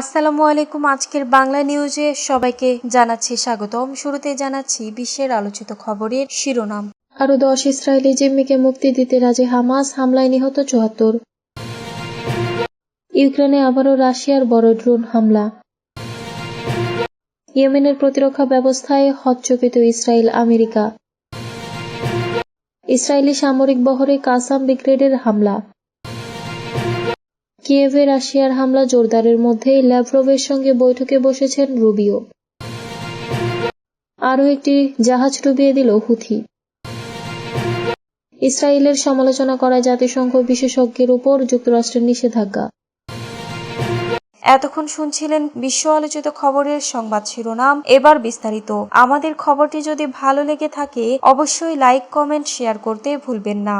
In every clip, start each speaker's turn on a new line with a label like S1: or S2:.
S1: আসসালামু আলাইকুম আজকের বাংলা নিউজে সবাইকে জানাচ্ছি স্বাগতম শুরুতে জানাচ্ছি বিশ্বের আলোচিত খবরের শিরোনাম
S2: আরো দশ ইসরায়েলি জিম্মিকে মুক্তি দিতে রাজি হামাস হামলায় নিহত চুয়াত্তর ইউক্রেনে আবারও রাশিয়ার বড় ড্রোন হামলা ইয়েমেনের প্রতিরক্ষা ব্যবস্থায় হতচকিত ইসরায়েল আমেরিকা ইসরায়েলি সামরিক বহরে কাসাম ব্রিগেডের হামলা কিয়েভে রাশিয়ার হামলা জোরদারের মধ্যেই ল্যাভ্রোভের সঙ্গে বৈঠকে বসেছেন রুবিও আরও একটি জাহাজ ডুবিয়ে দিল হুথি ইসরায়েলের সমালোচনা করা জাতিসংঘ বিশেষজ্ঞের উপর যুক্তরাষ্ট্রের নিষেধাজ্ঞা
S1: এতক্ষণ শুনছিলেন বিশ্ব আলোচিত খবরের সংবাদ শিরোনাম এবার বিস্তারিত আমাদের খবরটি যদি ভালো লেগে থাকে অবশ্যই লাইক কমেন্ট শেয়ার করতে ভুলবেন না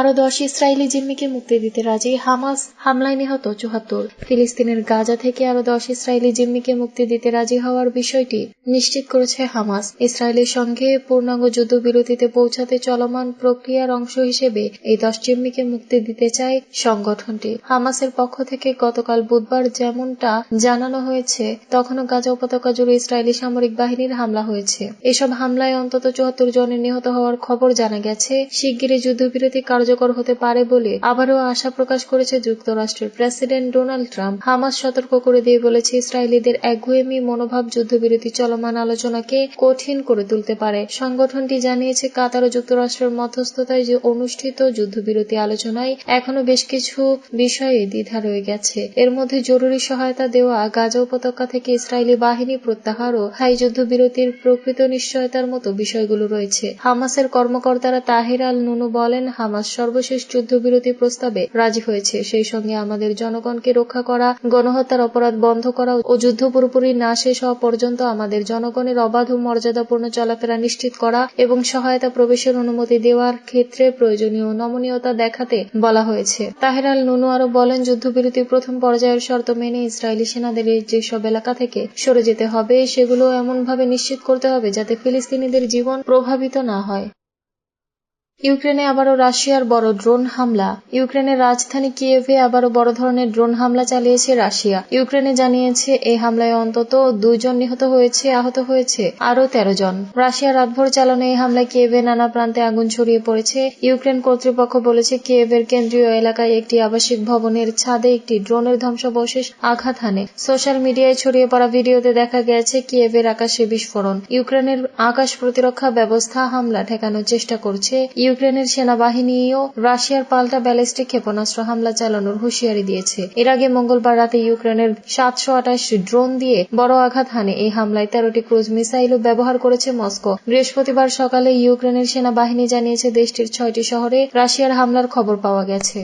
S3: আরো দশ ইসরায়েলি জিম্মিকে মুক্তি দিতে রাজি হামাস হামলায় নিহত চুহাত্তর ফিলিস্তিনের গাজা থেকে আরো দশ ইসরায়েলি জিম্মিকে মুক্তি দিতে রাজি হওয়ার বিষয়টি নিশ্চিত করেছে হামাস ইসরায়েলের সঙ্গে পূর্ণাঙ্গ যুদ্ধবিরতিতে পৌঁছাতে চলমান প্রক্রিয়ার অংশ হিসেবে এই দশ জিম্মিকে মুক্তি দিতে চায় সংগঠনটি হামাসের পক্ষ থেকে গতকাল বুধবার যেমনটা জানানো হয়েছে তখনও গাজা উপত্যকা জুড়ে ইসরায়েলি সামরিক বাহিনীর হামলা হয়েছে এসব হামলায় অন্তত চুহাত্তর জনের নিহত হওয়ার খবর জানা গেছে শিগগিরই যুদ্ধবিরতি কার কার্যকর হতে পারে বলে আবারও আশা প্রকাশ করেছে যুক্তরাষ্ট্রের প্রেসিডেন্ট ডোনাল্ড ট্রাম্প হামাস সতর্ক করে দিয়ে বলেছে ইসরায়েলিদের একগুয়েমি মনোভাব যুদ্ধবিরতি চলমান আলোচনাকে কঠিন করে তুলতে পারে সংগঠনটি জানিয়েছে কাতার ও যুক্তরাষ্ট্রের মধ্যস্থতায় যে অনুষ্ঠিত যুদ্ধবিরতি আলোচনায় এখনো বেশ কিছু বিষয়ে দ্বিধা রয়ে গেছে এর মধ্যে জরুরি সহায়তা দেওয়া গাজা উপত্যকা থেকে ইসরায়েলি বাহিনী প্রত্যাহার ও হাই যুদ্ধবিরতির প্রকৃত নিশ্চয়তার মতো বিষয়গুলো রয়েছে হামাসের কর্মকর্তারা তাহির আল নুনু বলেন হামাস সর্বশেষ যুদ্ধবিরতি প্রস্তাবে রাজি হয়েছে সেই সঙ্গে আমাদের জনগণকে রক্ষা করা গণহত্যার অপরাধ বন্ধ করা ও যুদ্ধ পুরোপুরি না শেষ হওয়া পর্যন্ত আমাদের জনগণের অবাধ ও মর্যাদাপূর্ণ চলাফেরা নিশ্চিত করা এবং সহায়তা প্রবেশের অনুমতি দেওয়ার ক্ষেত্রে প্রয়োজনীয় নমনীয়তা দেখাতে বলা হয়েছে তাহেরাল নুনু আরো বলেন যুদ্ধবিরতির প্রথম পর্যায়ের শর্ত মেনে ইসরায়েলি সেনাদের যেসব এলাকা থেকে সরে যেতে হবে সেগুলো এমনভাবে নিশ্চিত করতে হবে যাতে ফিলিস্তিনিদের জীবন প্রভাবিত না হয়
S2: ইউক্রেনে আবারও রাশিয়ার বড় ড্রোন হামলা ইউক্রেনের রাজধানী কিয়েভে আবারও বড় ধরনের ড্রোন হামলা চালিয়েছে রাশিয়া ইউক্রেনে জানিয়েছে এই হামলায় অন্তত দুজন নিহত হয়েছে আহত হয়েছে আরও তেরো জন রাশিয়া রাতভর চালানো এই হামলায় কিয়েভে নানা প্রান্তে আগুন ছড়িয়ে পড়েছে ইউক্রেন কর্তৃপক্ষ বলেছে কিয়েভের কেন্দ্রীয় এলাকায় একটি আবাসিক ভবনের ছাদে একটি ড্রোনের ধ্বংসাবশেষ আঘাত হানে সোশ্যাল মিডিয়ায় ছড়িয়ে পড়া ভিডিওতে দেখা গেছে কিয়েভের আকাশে বিস্ফোরণ ইউক্রেনের আকাশ প্রতিরক্ষা ব্যবস্থা হামলা ঠেকানোর চেষ্টা করছে ইউক্রেনের সেনাবাহিনীও রাশিয়ার পাল্টা ব্যালিস্টিক ক্ষেপণাস্ত্র হামলা চালানোর হুঁশিয়ারি দিয়েছে এর আগে মঙ্গলবার রাতে ইউক্রেনের সাতশো আঠাশ ড্রোন দিয়ে বড় আঘাত হানে এই হামলায় তেরোটি ক্রুজ মিসাইলও ব্যবহার করেছে মস্কো বৃহস্পতিবার সকালে ইউক্রেনের সেনাবাহিনী জানিয়েছে দেশটির ছয়টি শহরে রাশিয়ার হামলার খবর পাওয়া গেছে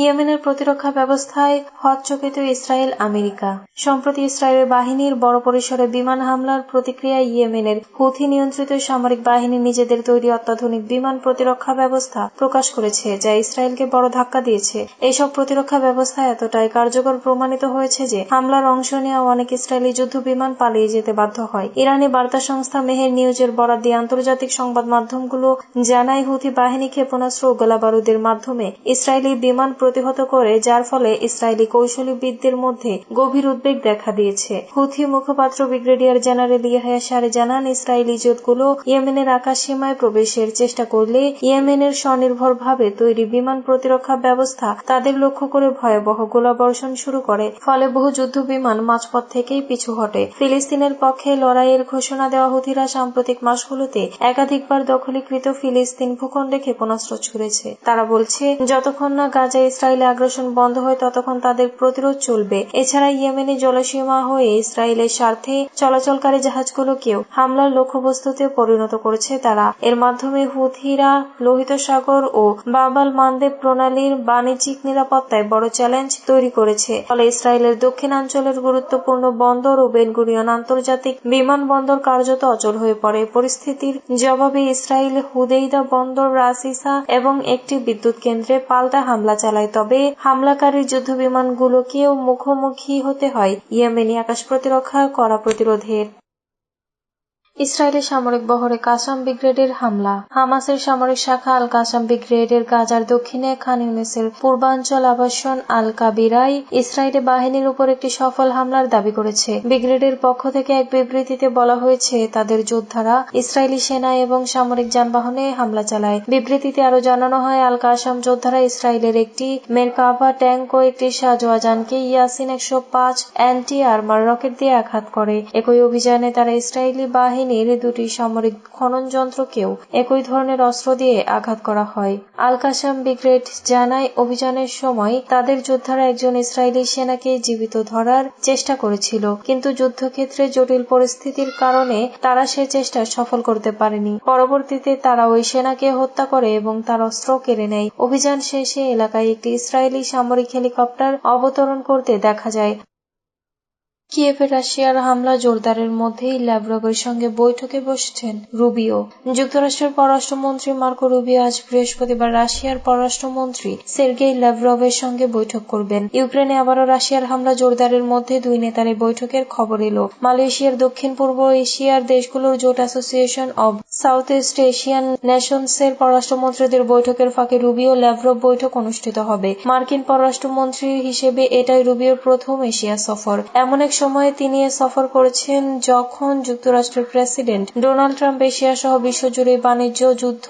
S1: ইয়েমেনের প্রতিরক্ষা ব্যবস্থায় হতচকিত ইসরায়েল আমেরিকা সম্প্রতি ইসরায়েলের বাহিনীর বড় পরিসরে বিমান হামলার প্রতিক্রিয়ায় ইয়েমেনের হুথি নিয়ন্ত্রিত সামরিক বাহিনী নিজেদের তৈরি অত্যাধুনিক বিমান প্রতিরক্ষা ব্যবস্থা প্রকাশ করেছে যা ইসরায়েলকে বড় ধাক্কা দিয়েছে এইসব প্রতিরক্ষা ব্যবস্থা এতটাই কার্যকর প্রমাণিত হয়েছে যে হামলার অংশ নেওয়া অনেক ইসরায়েলি যুদ্ধ বিমান পালিয়ে যেতে বাধ্য হয় ইরানি বার্তা সংস্থা মেহের নিউজের বরাদ দিয়ে আন্তর্জাতিক সংবাদ মাধ্যমগুলো জানায় হুথি বাহিনী ক্ষেপণাস্ত্র ও গোলাবারুদের মাধ্যমে ইসরায়েলি বিমান প্রতিহত করে যার ফলে ইসরায়েলি কৌশলীবিদদের মধ্যে গভীর উদ্বেগ দেখা দিয়েছে হুথি মুখপাত্র ব্রিগেডিয়ার জেনারেল ইয়াহিয়া সারে জানান ইসরায়েলি জোটগুলো ইয়েমেনের আকাশ সীমায় প্রবেশের চেষ্টা করলে ইয়েমেনের স্বনির্ভরভাবে তৈরি বিমান প্রতিরক্ষা ব্যবস্থা তাদের লক্ষ্য করে ভয়াবহ গোলাবর্ষণ শুরু করে ফলে বহু যুদ্ধ বিমান মাঝপথ থেকেই পিছু হটে ফিলিস্তিনের পক্ষে লড়াইয়ের ঘোষণা দেওয়া হুথিরা সাম্প্রতিক মাসগুলোতে একাধিকবার দখলীকৃত ফিলিস্তিন ভূখণ্ডে ক্ষেপণাস্ত্র ছুড়েছে তারা বলছে যতক্ষণ না গাজা ইসরায়েলে আগ্রাসন বন্ধ হয় ততক্ষণ তাদের প্রতিরোধ চলবে এছাড়া ইয়েমেনে জলসীমা হয়ে ইসরায়েলের স্বার্থে চলাচলকারী জাহাজগুলোকেও হামলার লক্ষ্যবস্তুতে পরিণত করেছে তারা এর মাধ্যমে হুথিরা লোহিত সাগর ও বাবাল মানদেব প্রণালীর বাণিজ্যিক নিরাপত্তায় বড় চ্যালেঞ্জ তৈরি করেছে ফলে ইসরায়েলের দক্ষিণাঞ্চলের গুরুত্বপূর্ণ বন্দর ও বেনগুরিয়ন আন্তর্জাতিক বিমানবন্দর কার্যত অচল হয়ে পড়ে পরিস্থিতির জবাবে ইসরায়েল হুদেইদা বন্দর রাসিসা এবং একটি বিদ্যুৎ কেন্দ্রে পাল্টা হামলা চালায় হামলায় তবে হামলাকারী যুদ্ধবিমানগুলোকেও মুখোমুখি হতে হয় ইয়েমেনি আকাশ প্রতিরক্ষা করা প্রতিরোধের
S2: ইসরায়েলি সামরিক বহরে কাসাম ব্রিগেডের হামলা হামাসের সামরিক শাখা আল কাসাম ব্রিগেডের গাজার দক্ষিণে খান ইউনিসের পূর্বাঞ্চল আবাসন আল কাবিরাই ইসরায়েলি বাহিনীর উপর একটি সফল হামলার দাবি করেছে ব্রিগেডের পক্ষ থেকে এক বিবৃতিতে বলা হয়েছে তাদের যোদ্ধারা ইসরায়েলি সেনা এবং সামরিক যানবাহনে হামলা চালায় বিবৃতিতে আরো জানানো হয় আল কাসাম যোদ্ধারা ইসরায়েলের একটি মেরকাভা ট্যাঙ্ক ও একটি সাজোয়া যানকে ইয়াসিন একশো পাঁচ অ্যান্টি আর্মার রকেট দিয়ে আঘাত করে একই অভিযানে তারা ইসরায়েলি বাহিনী বাহিনীর দুটি সামরিক খনন যন্ত্রকেও একই ধরনের অস্ত্র দিয়ে আঘাত করা হয় আল কাসাম ব্রিগেড জানায় অভিযানের সময় তাদের যোদ্ধারা একজন ইসরায়েলি সেনাকে জীবিত ধরার চেষ্টা করেছিল কিন্তু যুদ্ধক্ষেত্রে জটিল পরিস্থিতির কারণে তারা সে চেষ্টা সফল করতে পারেনি পরবর্তীতে তারা ওই সেনাকে হত্যা করে এবং তার অস্ত্র কেড়ে নেয় অভিযান শেষে এলাকায় একটি ইসরায়েলি সামরিক হেলিকপ্টার অবতরণ করতে দেখা যায় কিয়েভে রাশিয়ার হামলা জোরদারের মধ্যেই ল্যাভরভের সঙ্গে বৈঠকে বসছেন রুবিও যুক্তরাষ্ট্রের পররাষ্ট্রমন্ত্রী মার্কো রুবিও আজ বৃহস্পতিবার রাশিয়ার পররাষ্ট্রমন্ত্রী সের্গেই ল্যাভরভের সঙ্গে বৈঠক করবেন ইউক্রেনে আবারও রাশিয়ার হামলা জোরদারের মধ্যে দুই নেতার এই বৈঠকের খবর এল মালয়েশিয়ার দক্ষিণ পূর্ব এশিয়ার দেশগুলোর জোট association of south east Asian nations এর পররাষ্ট্রমন্ত্রীদের বৈঠকের ফাঁকে রুবিও ল্যাভরভ বৈঠক অনুষ্ঠিত হবে মার্কিন পররাষ্ট্রমন্ত্রী হিসেবে এটাই রুবিওর প্রথম এশিয়া সফর এমন এক সময়ে তিনি এ সফর করেছেন যখন যুক্তরাষ্ট্রের প্রেসিডেন্ট ডোনাল্ড ট্রাম্প এশিয়া সহ বিশ্বজুড়ে বাণিজ্য যুদ্ধ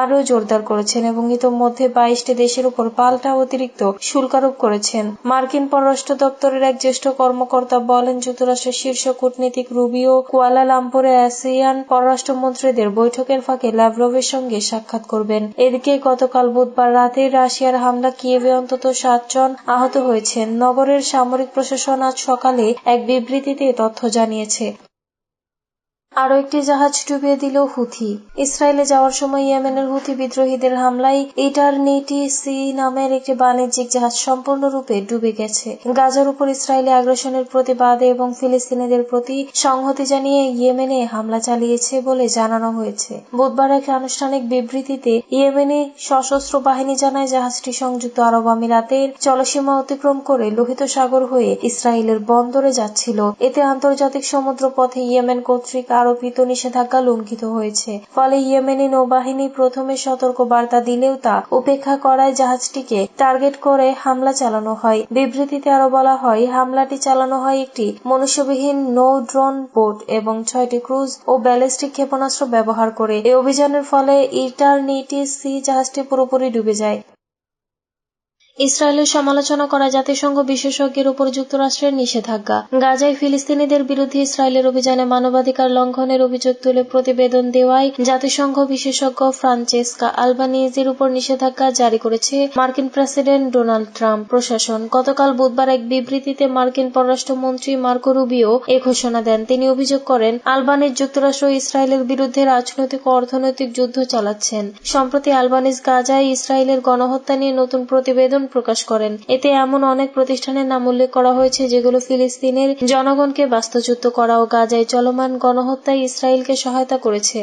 S2: আরও জোরদার করেছেন এবং ইতোমধ্যে বাইশটি দেশের উপর পাল্টা অতিরিক্ত শুল্কারোপ করেছেন মার্কিন পররাষ্ট্র দপ্তরের এক জ্যেষ্ঠ কর্মকর্তা বলেন যুক্তরাষ্ট্রের শীর্ষ কূটনীতিক রুবিও কুয়ালালামপুরে আসিয়ান পররাষ্ট্রমন্ত্রীদের বৈঠকের ফাঁকে ল্যাভরোভের সঙ্গে সাক্ষাৎ করবেন এদিকে গতকাল বুধবার রাতে রাশিয়ার হামলা কিয়েভে অন্তত সাতজন আহত হয়েছেন নগরের সামরিক প্রশাসন আজ সকালে এক বিবৃতিতে তথ্য জানিয়েছে আরও একটি জাহাজ ডুবিয়ে দিল হুথি ইসরায়েলে যাওয়ার সময় ইয়েমেনের হুথি বিদ্রোহীদের হামলায় ইটারনিটি সি নামের একটি বাণিজ্যিক জাহাজ সম্পূর্ণরূপে ডুবে গেছে গাজার উপর ইসরায়েলি আগ্রাসনের প্রতিবাদে এবং ফিলিস্তিনিদের প্রতি সংহতি জানিয়ে ইয়েমেনে হামলা চালিয়েছে বলে জানানো হয়েছে বুধবার এক আনুষ্ঠানিক বিবৃতিতে ইয়েমেনে সশস্ত্র বাহিনী জানায় জাহাজটি সংযুক্ত আরব আমিরাতের চলসীমা অতিক্রম করে লোহিত সাগর হয়ে ইসরায়েলের বন্দরে যাচ্ছিল এতে আন্তর্জাতিক সমুদ্র পথে ইয়েমেন কর্তৃক আরোপিত নিষেধাজ্ঞা লঙ্ঘিত হয়েছে ফলে ইয়েমেনি নৌবাহিনী প্রথমে সতর্ক বার্তা দিলেও তা উপেক্ষা করায় জাহাজটিকে টার্গেট করে হামলা চালানো হয় বিবৃতিতে আরো বলা হয় হামলাটি চালানো হয় একটি মনুষ্যবিহীন নৌ ড্রোন বোট এবং ছয়টি ক্রুজ ও ব্যালিস্টিক ক্ষেপণাস্ত্র ব্যবহার করে এই অভিযানের ফলে ইটারনিটি সি জাহাজটি পুরোপুরি ডুবে যায় ইসরায়েলের সমালোচনা করা জাতিসংঘ বিশেষজ্ঞের উপর যুক্তরাষ্ট্রের নিষেধাজ্ঞা গাজায় ফিলিস্তিনিদের বিরুদ্ধে ইসরায়েলের অভিযানে মানবাধিকার লঙ্ঘনের অভিযোগ তুলে প্রতিবেদন দেওয়ায় জাতিসংঘ বিশেষজ্ঞ ফ্রান্সেসকা আলবানিজের উপর নিষেধাজ্ঞা জারি করেছে মার্কিন প্রেসিডেন্ট ডোনাল্ড ট্রাম্প প্রশাসন গতকাল বুধবার এক বিবৃতিতে মার্কিন পররাষ্ট্রমন্ত্রী মার্কো রুবিও এ ঘোষণা দেন তিনি অভিযোগ করেন আলবানিজ যুক্তরাষ্ট্র ইসরায়েলের বিরুদ্ধে রাজনৈতিক ও অর্থনৈতিক যুদ্ধ চালাচ্ছেন সম্প্রতি আলবানিজ গাজায় ইসরায়েলের গণহত্যা নিয়ে নতুন প্রতিবেদন প্রকাশ করেন এতে এমন অনেক প্রতিষ্ঠানের নাম উল্লেখ করা হয়েছে যেগুলো ফিলিস্তিনের জনগণকে বাস্তুচ্যুত করা ও গাজায় চলমান গণহত্যায় ইসরায়েলকে সহায়তা করেছে